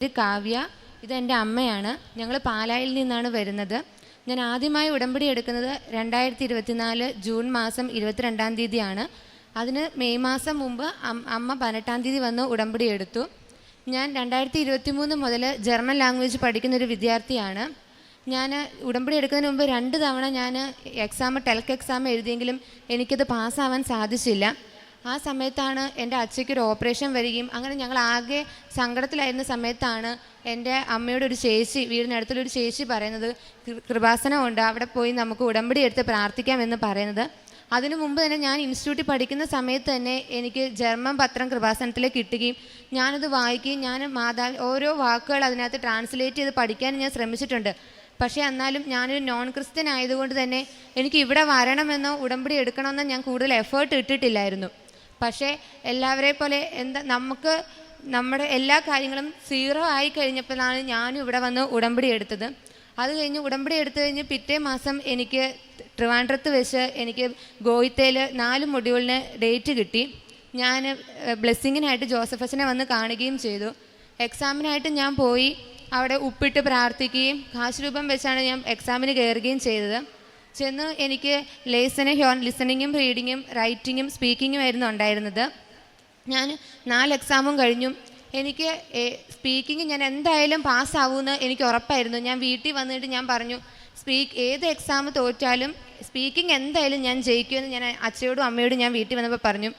ഇത് കാവ്യ ഇത് എന്റെ അമ്മയാണ്. ഞങ്ങൾ പാലായിൽ നിന്നാണ് വരുന്നത്. ഞാൻ ആദ്യമായി ഉടമ്പടി എടുക്കുന്നത് രണ്ടായിരത്തി ഇരുപത്തിനാല് ജൂൺ മാസം ഇരുപത്തിരണ്ടാം തീയതിയാണ്. അതിന് മെയ് മാസം മുമ്പ് അമ്മ പതിനെട്ടാം തീയതി വന്ന് ഉടമ്പടി എടുത്തു. ഞാൻ രണ്ടായിരത്തി ഇരുപത്തി മൂന്ന് മുതൽ ജർമ്മൻ ലാംഗ്വേജ് പഠിക്കുന്ന ഒരു വിദ്യാർത്ഥിയാണ്. ഞാൻ ഉടമ്പടി എടുക്കുന്നതിന് മുമ്പ് രണ്ട് തവണ ഞാൻ എക്സാം ടെൽക്ക് എക്സാം എഴുതിയെങ്കിലും എനിക്കത് പാസ്സാവാൻ സാധിച്ചില്ല. ആ സമയത്താണ് എന്റെ അച്ഛയ്ക്ക് ഒരു ഓപ്പറേഷൻ വരികയും അങ്ങനെ ഞങ്ങൾ ആകെ സങ്കടത്തിലായിരുന്ന സമയത്താണ് എന്റെ അമ്മയുടെ ഒരു ചേച്ചി വീടിനടുത്തുള്ളൊരു ചേച്ചി പറയുന്നത് കൃപാസനമുണ്ട് അവിടെ പോയി നമുക്ക് ഉടമ്പടി എടുത്ത് പ്രാർത്ഥിക്കാമെന്ന് പറയുന്നത്. അതിനു മുമ്പ് തന്നെ ഞാൻ ഇൻസ്റ്റിറ്റ്യൂട്ടിൽ പഠിക്കുന്ന സമയത്ത് തന്നെ എനിക്ക് ജർമ്മൻ പത്രം കൃപാസനത്തിലേക്ക് കിട്ടുകയും ഞാനത് വായിക്കുകയും ഞാൻ മാതാ ഓരോ വാക്കുകൾ അതിനകത്ത് ട്രാൻസ്ലേറ്റ് ചെയ്ത് പഠിക്കാൻ ഞാൻ ശ്രമിച്ചിട്ടുണ്ട്. പക്ഷേ എന്നാലും ഞാനൊരു നോൺ ക്രിസ്ത്യൻ ആയതുകൊണ്ട് തന്നെ എനിക്ക് ഇവിടെ വരണമെന്നോ ഉടമ്പടി എടുക്കണമെന്നോ ഞാൻ കൂടുതൽ എഫേർട്ട് ഇട്ടിട്ടില്ലായിരുന്നു. പക്ഷേ എല്ലാവരെ പോലെ എന്താ നമുക്ക് നമ്മുടെ എല്ലാ കാര്യങ്ങളും സീറോ ആയി കഴിഞ്ഞപ്പോഴാണ് ഞാനും ഇവിടെ വന്ന് ഉടമ്പടി എടുത്തത്. അത് കഴിഞ്ഞ് ഉടമ്പടി എടുത്തു കഴിഞ്ഞ് പിറ്റേ മാസം എനിക്ക് ട്രിവാൻഡ്രത്ത് വെച്ച് എനിക്ക് ഗോയിത്തേൽ നാല് മൊഡ്യൂളിന് ഡേറ്റ് കിട്ടി. ഞാൻ ബ്ലെസ്സിങ്ങിനായിട്ട് ജോസഫസിനെ വന്ന് കാണുകയും ചെയ്തു. എക്സാമിനായിട്ട് ഞാൻ പോയി അവിടെ ഉപ്പിട്ട് പ്രാർത്ഥിക്കുകയും കാശ് രൂപം വെച്ചാണ് ഞാൻ എക്സാമിന് കയറുകയും ചെയ്തത്. ചെന്ന് എനിക്ക് ലേസന് ഹ്യോൺ ലിസണിങ്ങും റീഡിങ്ങും റൈറ്റിങ്ങും സ്പീക്കിങ്ങും ആയിരുന്നു ഉണ്ടായിരുന്നത്. ഞാൻ നാല് എക്സാമും കഴിഞ്ഞു. എനിക്ക് സ്പീക്കിംഗ് ഞാൻ എന്തായാലും പാസ്സാവുമെന്ന് എനിക്ക് ഉറപ്പായിരുന്നു. ഞാൻ വീട്ടിൽ വന്നിട്ട് ഞാൻ പറഞ്ഞു സ്പീക്ക് ഏത് എക്സാം തോറ്റാലും സ്പീക്കിംഗ് എന്തായാലും ഞാൻ ജയിക്കുമെന്ന് ഞാൻ അച്ഛയോടും അമ്മയോടും ഞാൻ വീട്ടിൽ വന്നപ്പോൾ പറഞ്ഞു.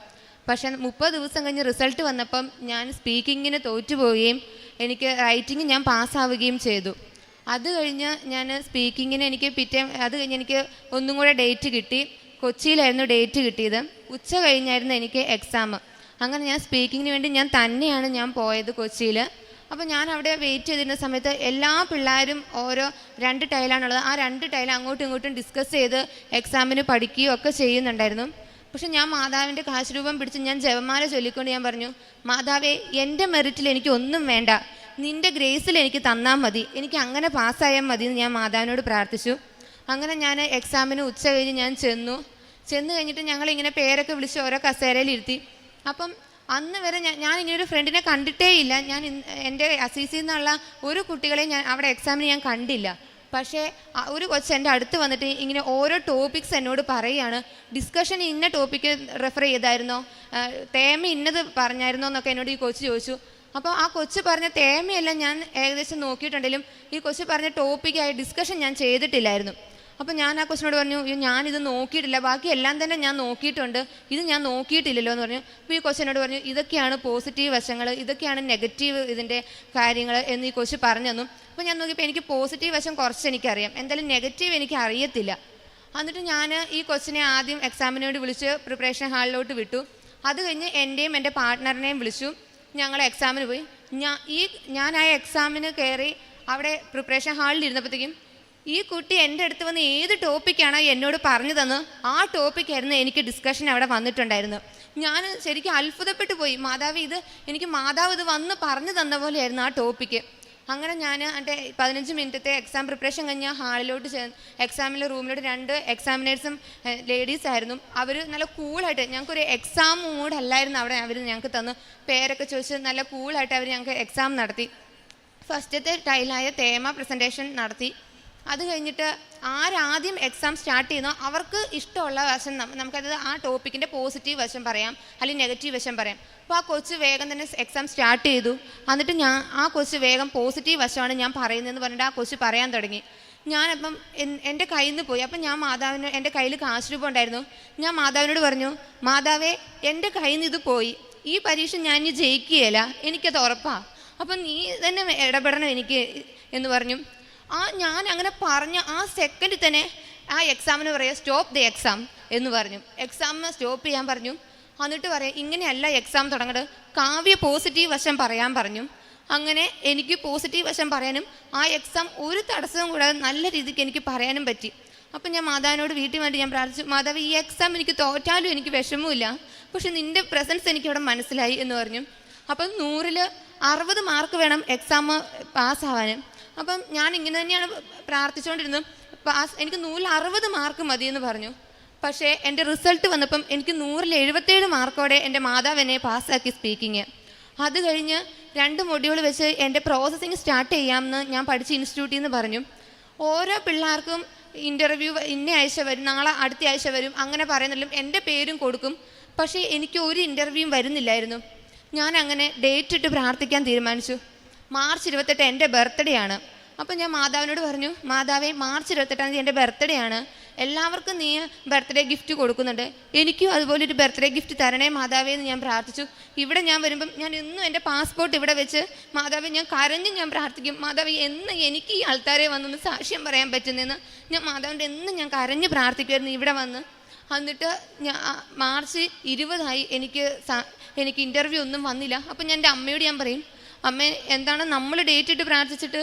പക്ഷേ മുപ്പത് ദിവസം കഴിഞ്ഞ് റിസൾട്ട് വന്നപ്പം ഞാൻ സ്പീക്കിങ്ങിന് തോറ്റുപോവുകയും എനിക്ക് റൈറ്റിംഗ് ഞാൻ പാസ്സാവുകയും ചെയ്തു. അത് കഴിഞ്ഞ് ഞാൻ സ്പീക്കിങ്ങിന് എനിക്ക് പിറ്റേ അത് കഴിഞ്ഞ് എനിക്ക് ഒന്നും കൂടെ ഡേറ്റ് കിട്ടി. കൊച്ചിയിലായിരുന്നു ഡേറ്റ് കിട്ടിയത്. ഉച്ച കഴിഞ്ഞായിരുന്നു എനിക്ക് എക്സാം അങ്ങനെ ഞാൻ സ്പീക്കിങ്ങിന് വേണ്ടി ഞാൻ തന്നെയാണ് ഞാൻ പോയത് കൊച്ചിയിൽ അപ്പോൾ ഞാൻ അവിടെ വെയിറ്റ് ചെയ്തിരുന്ന സമയത്ത് എല്ലാ പിള്ളേരും ഓരോ രണ്ട് ടൈലാണുള്ളത്. ആ രണ്ട് ടൈൽ അങ്ങോട്ടും ഇങ്ങോട്ടും ഡിസ്കസ് ചെയ്ത് എക്സാമിന് പഠിക്കുകയോ ഒക്കെ ചെയ്യുന്നുണ്ടായിരുന്നു. പക്ഷെ ഞാൻ മാതാവിന്റെ കാശ് രൂപം പിടിച്ച് ഞാൻ ജപമാല ചൊല്ലിക്കൊണ്ട് ഞാൻ പറഞ്ഞു മാതാവേ എന്റെ മെറിറ്റിൽ എനിക്ക് ഒന്നും വേണ്ട. നിന്റെ ഗ്രേസിൽ എനിക്ക് തന്നാൽ മതി. എനിക്ക് അങ്ങനെ പാസ്സായാൽ മതി എന്ന് ഞാൻ മാതാവിനോട് പ്രാർത്ഥിച്ചു. അങ്ങനെ ഞാൻ എക്സാമിന് ഉച്ച കഴിഞ്ഞ് ഞാൻ ചെന്നു. ചെന്ന് കഴിഞ്ഞിട്ട് ഞങ്ങൾ ഇങ്ങനെ പേരൊക്കെ വിളിച്ച് ഓരോ കസേരയിലിരുത്തി അപ്പം അന്ന് വരെ ഞാൻ ഞാൻ ഇങ്ങനെ ഒരു ഫ്രണ്ടിനെ കണ്ടിട്ടേ ഇല്ല. ഞാൻ എന്റെ അസീസിൽ നിന്നുള്ള ഒരു കുട്ടികളെയും ഞാൻ അവിടെ എക്സാമിന് ഞാൻ കണ്ടില്ല. പക്ഷേ ഒരു കൊച്ച് എന്റെ അടുത്ത് വന്നിട്ട് ഇങ്ങനെ ഓരോ ടോപ്പിക്സ് എന്നോട് പറയുകയാണ് ഡിസ്കഷൻ ഇന്ന ടോപ്പിക്ക് റെഫർ ചെയ്തായിരുന്നോ? തേമ ഇന്നത് പറഞ്ഞായിരുന്നോ? എന്നൊക്കെ എന്നോട് ഈ കൊച്ച് ചോദിച്ചു. അപ്പോൾ ആ കൊച്ചു പറഞ്ഞ തേമയെല്ലാം ഞാൻ ഏകദേശം നോക്കിയിട്ടുണ്ടെങ്കിലും ഈ കൊച്ചു പറഞ്ഞ ടോപ്പിക്കായി ഡിസ്കഷൻ ഞാൻ ചെയ്തിട്ടില്ലായിരുന്നു. അപ്പോൾ ഞാൻ ആ കൊച്ചിനോട് പറഞ്ഞു "അയ്യോ, ഞാനിത് നോക്കിയിട്ടില്ല. ബാക്കി എല്ലാം തന്നെ ഞാൻ നോക്കിയിട്ടുണ്ട്. ഇത് ഞാൻ നോക്കിയിട്ടില്ലല്ലോ എന്ന് പറഞ്ഞു. അപ്പോൾ ഈ കൊച്ചിനോട് പറഞ്ഞു ഇതൊക്കെയാണ് പോസിറ്റീവ് വശങ്ങൾ ഇതൊക്കെയാണ് നെഗറ്റീവ് ഇതിന്റെ കാര്യങ്ങൾ എന്ന് ഈ കൊച്ചു പറഞ്ഞു തന്നു. അപ്പോൾ ഞാൻ നോക്കിയപ്പോൾ എനിക്ക് പോസിറ്റീവ് വശം കുറച്ച് എനിക്കറിയാം. എന്തായാലും നെഗറ്റീവ് എനിക്ക് അറിയത്തില്ല. എന്നിട്ട് ഞാൻ ഈ കൊച്ചിനെ ആദ്യം എക്സാമിനോട് വിളിച്ച് പ്രിപ്പറേഷൻ ഹാളിലോട്ട് വിട്ടു. അത് കഴിഞ്ഞ് എന്റെയും എന്റെ പാർട്ട്ണറിനെയും വിളിച്ചു. ഞങ്ങൾ എക്സാമിന് പോയി. ഞാൻ ഈ ഞാൻ ആ എക്സാമിന് കയറി അവിടെ പ്രിപ്പറേഷൻ ഹാളിൽ ഇരുന്നപ്പോഴത്തേക്കും ഈ കുട്ടി എന്റെ അടുത്ത് വന്ന് ഏത് ടോപ്പിക്കാണോ എന്നോട് പറഞ്ഞു തന്നു ആ ടോപ്പിക്കായിരുന്നു എനിക്ക് ഡിസ്കഷൻ അവിടെ വന്നിട്ടുണ്ടായിരുന്നു ഞാൻ ശരിക്കും അത്ഭുതപ്പെട്ടു പോയി. മാതാവ് ഇത് എനിക്ക് മാതാവ് ഇത് വന്ന് പറഞ്ഞു തന്ന പോലെയായിരുന്നു ആ ടോപ്പിക്ക് അങ്ങനെ ഞാൻ എന്റെ പതിനഞ്ച് മിനിറ്റത്തെ എക്സാം പ്രിപ്പറേഷൻ കഴിഞ്ഞ് ഹാളിലോട്ട് ചെന്ന് എക്സാമിലെ റൂമിലോട്ട് രണ്ട് എക്സാമിനേഴ്സും ലേഡീസ് ആയിരുന്നു. അവർ നല്ല കൂളായിട്ട് ഞങ്ങൾക്കൊരു എക്സാം മൂഡല്ലായിരുന്നു അവിടെ അവർ ഞങ്ങൾക്ക് തന്നു പേരൊക്കെ ചോദിച്ച് നല്ല കൂളായിട്ട് അവർ ഞങ്ങൾക്ക് എക്സാം നടത്തി. ഫസ്റ്റത്തെ ടൈലായ തേമ പ്രസന്റേഷൻ നടത്തി. അത് കഴിഞ്ഞിട്ട് ആരാദ്യം എക്സാം സ്റ്റാർട്ട് ചെയ്യുന്നോ അവർക്ക് ഇഷ്ടമുള്ള വശം നമുക്കത് ആ ടോപ്പിക്കിന്റെ പോസിറ്റീവ് വശം പറയാം അല്ലെങ്കിൽ നെഗറ്റീവ് വശം പറയാം. അപ്പോൾ ആ കൊച്ച് വേഗം തന്നെ എക്സാം സ്റ്റാർട്ട് ചെയ്തു. എന്നിട്ട് ഞാൻ ആ കൊച്ച് വേഗം പോസിറ്റീവ് വശമാണ് ഞാൻ പറയുന്നതെന്ന് പറഞ്ഞിട്ട് ആ കൊച്ച് പറയാൻ തുടങ്ങി. ഞാനപ്പം എൻ- എന്റെ കയ്യിൽ നിന്ന് പോയി. അപ്പം ഞാൻ മാതാവിന് എന്റെ കയ്യിൽ കാശ് രൂപ ഉണ്ടായിരുന്നു. ഞാൻ മാതാവിനോട് പറഞ്ഞു മാതാവേ എന്റെ കയ്യിൽ നിന്ന് ഇത് പോയി. ഈ പരീക്ഷ ഞാൻ ഇനി ജയിക്കുകയില്ല. എനിക്കത് ഉറപ്പാണ് അപ്പം നീ തന്നെ ഇടപെടണം എനിക്ക് എന്ന് പറഞ്ഞു. ആ ഞാൻ അങ്ങനെ പറഞ്ഞ ആ സെക്കൻഡിൽ തന്നെ ആ എക്സാമിന് പറയാം സ്റ്റോപ്പ് ദി എക്സാം എന്ന് പറഞ്ഞു. എക്സാം സ്റ്റോപ്പ് ചെയ്യാൻ പറഞ്ഞു. എന്നിട്ട് പറയാം ഇങ്ങനെയല്ല എക്സാം തുടങ്ങുന്നത് കാവ്യ പോസിറ്റീവ് വശം പറയാൻ പറഞ്ഞു. അങ്ങനെ എനിക്ക് പോസിറ്റീവ് വശം പറയാനും ആ എക്സാം ഒരു തടസ്സവും കൂടാതെ നല്ല രീതിക്ക് എനിക്ക് പറയാനും പറ്റി. അപ്പം ഞാൻ മാതാവിനോട് വീട്ടിൽ വേണ്ടി ഞാൻ പ്രാർത്ഥിച്ചു മാതാവ് ഈ എക്സാം എനിക്ക് തോറ്റാലും എനിക്ക് വിഷമമില്ല പക്ഷെ നിന്റെ പ്രസൻസ് എനിക്കവിടെ മനസ്സിലായി എന്ന് പറഞ്ഞു. അപ്പം നൂറിൽ അറുപത് മാർക്ക് വേണം എക്സാം പാസ്സാവാൻ അപ്പം ഞാൻ ഇങ്ങനെ തന്നെയാണ് പ്രാർത്ഥിച്ചുകൊണ്ടിരുന്നത്. പാസ് എനിക്ക് നൂറിൽ അറുപത് മാർക്ക് മതിയെന്ന് പറഞ്ഞു. പക്ഷേ എന്റെ റിസൾട്ട് വന്നപ്പം എനിക്ക് നൂറിൽ എഴുപത്തേഴ് മാർക്കോടെ എന്റെ മാതാവ് എന്നെ പാസ്സാക്കി സ്പീക്കിങ് അത് കഴിഞ്ഞ് രണ്ട് മൊഡ്യൂൾ വെച്ച് എന്റെ പ്രോസസ്സിങ് സ്റ്റാർട്ട് ചെയ്യാമെന്ന് ഞാൻ പഠിച്ച ഇൻസ്റ്റിറ്റ്യൂട്ടിൽ നിന്ന് പറഞ്ഞു. ഓരോ പിള്ളേർക്കും ഇന്റർവ്യൂ ഇന്ന ആഴ്ച വരും നാളെ അടുത്ത ആഴ്ച വരും അങ്ങനെ പറയുന്നില്ല എന്റെ പേരും കൊടുക്കും. പക്ഷേ എനിക്ക് ഒരു ഇന്റർവ്യൂവും വരുന്നില്ലായിരുന്നു. ഞാൻ അങ്ങനെ ഡേറ്റ് ഇട്ട് പ്രാർത്ഥിക്കാൻ തീരുമാനിച്ചു. മാർച്ച് ഇരുപത്തെട്ട് എന്റെ ബർത്ത്ഡേ ആണ്. അപ്പോൾ ഞാൻ മാതാവിനോട് പറഞ്ഞു മാതാവേ മാർച്ച് ഇരുപത്തെട്ടാം തീയതി എന്റെ ബർത്ത്ഡേ ആണ്. എല്ലാവർക്കും നീ ബർത്ത്ഡേ ഗിഫ്റ്റ് കൊടുക്കുന്നുണ്ട്. എനിക്കും അതുപോലെ ഒരു ബർത്ത്ഡേ ഗിഫ്റ്റ് തരണേ മാതാവേ എന്ന് ഞാൻ പ്രാർത്ഥിച്ചു. ഇവിടെ ഞാൻ വരുമ്പം ഞാൻ ഇന്നും എന്റെ പാസ്പോർട്ട് ഇവിടെ വെച്ച് മാതാവ് ഞാൻ കരഞ്ഞ് ഞാൻ പ്രാർത്ഥിക്കും. മാതാവ് എന്ന് എനിക്ക് ഈ ആൾക്കാരെ വന്നൊന്ന് സാക്ഷ്യം പറയാൻ പറ്റുന്നതെന്ന് ഞാൻ മാതാവിന്റെ എന്നും ഞാൻ കരഞ്ഞ് പ്രാർത്ഥിക്കുമായിരുന്നു ഇവിടെ വന്ന്. എന്നിട്ട് ഞാൻ മാർച്ച് ഇരുപതായി എനിക്ക് എനിക്ക് ഇന്റർവ്യൂ ഒന്നും വന്നില്ല. അപ്പം ഞാൻ എന്റെ അമ്മയോട് ഞാൻ പറയും അമ്മ എന്താണ് നമ്മൾ ഡേറ്റ് ഇട്ട് പ്രാർത്ഥിച്ചിട്ട്